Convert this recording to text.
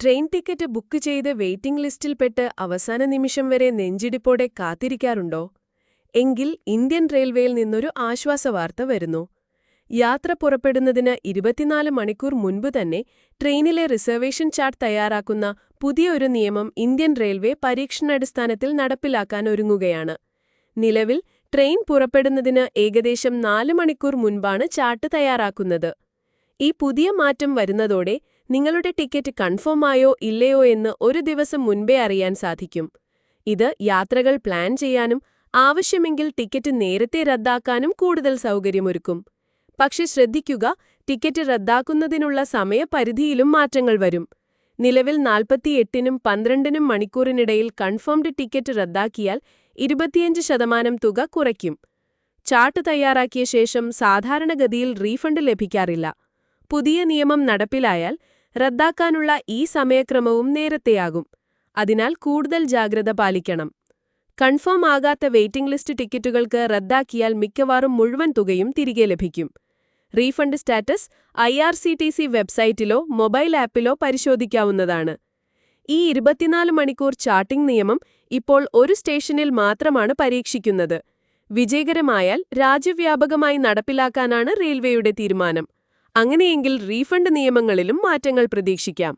Train ticket book ചെയ്ത് waiting ലിസ്റ്റിൽപ്പെട്ട് അവസാന നിമിഷം വരെ നെഞ്ചിടിപ്പോടെ കാത്തിരിക്കാറുണ്ടോ? എങ്കിൽ ഇന്ത്യൻ റെയിൽവേയിൽ നിന്നൊരു ആശ്വാസവാർത്ത വരുന്നു. യാത്ര പുറപ്പെടുന്നതിന് ഇരുപത്തിനാല് മണിക്കൂർ മുൻപ് തന്നെ ട്രെയിനിലെ റിസർവേഷൻ ചാർട്ട് തയ്യാറാക്കുന്ന പുതിയൊരു നിയമം ഇന്ത്യൻ റെയിൽവേ പരീക്ഷണാടിസ്ഥാനത്തിൽ നടപ്പിലാക്കാൻ ഒരുങ്ങുകയാണ്. നിലവിൽ ട്രെയിൻ പുറപ്പെടുന്നതിന് ഏകദേശം നാല് മണിക്കൂർ മുൻപാണ് ചാർട്ട് തയ്യാറാക്കുന്നത്. ഈ പുതിയ മാറ്റം വരുന്നതോടെ നിങ്ങളുടെ ടിക്കറ്റ് കൺഫേം ആയോ ഇല്ലയോ എന്ന് ഒരു ദിവസം മുൻപേ അറിയാൻ സാധിക്കും. ഇത് യാത്രകൾ പ്ലാൻ ചെയ്യാനും ആവശ്യമെങ്കിൽ ടിക്കറ്റ് നേരത്തെ റദ്ദാക്കാനും കൂടുതൽ സൗകര്യമൊരുക്കും. പക്ഷെ ശ്രദ്ധിക്കുക ടിക്കറ്റ് റദ്ദാക്കുന്നതിനുള്ള സമയപരിധിയിലും മാറ്റങ്ങൾ വരും. നിലവിൽ നാൽപ്പത്തിയെട്ടിനും പന്ത്രണ്ടിനും മണിക്കൂറിനിടയിൽ കൺഫേംഡ് ടിക്കറ്റ് റദ്ദാക്കിയാൽ ഇരുപത്തിയഞ്ച് ശതമാനം തുക കുറയ്ക്കും. ചാർട്ട് തയ്യാറാക്കിയ ശേഷം സാധാരണഗതിയിൽ റീഫണ്ട് ലഭിക്കാറില്ല. പുതിയ നിയമം നടപ്പിലായാൽ റദ്ദാക്കാനുള്ള ഈ സമയക്രമവും നേരത്തെയാകും. അതിനാൽ കൂടുതൽ ജാഗ്രത പാലിക്കണം. കൺഫേം ആകാത്ത വെയിറ്റിംഗ് ലിസ്റ്റ് ടിക്കറ്റുകൾക്ക് റദ്ദാക്കിയാൽ മിക്കവാറും മുഴുവൻ തുകയും തിരികെ ലഭിക്കും. Refund status I R C T C വെബ്സൈറ്റിലോ mobile ആപ്പിലോ പരിശോധിക്കാവുന്നതാണ്. ഈ ഇരുപത്തിനാല് മണിക്കൂർ ചാർട്ടിംഗ് നിയമം ഇപ്പോൾ ഒരു സ്റ്റേഷനിൽ മാത്രമാണ് പരീക്ഷിക്കുന്നത്. വിജയകരമായാൽ രാജ്യവ്യാപകമായി നടപ്പിലാക്കാനാണ് റെയിൽവേയുടെ തീരുമാനം. അങ്ങനെയെങ്കിൽ റീഫണ്ട് നിയമങ്ങളിലും മാറ്റങ്ങൾ പ്രതീക്ഷിക്കാം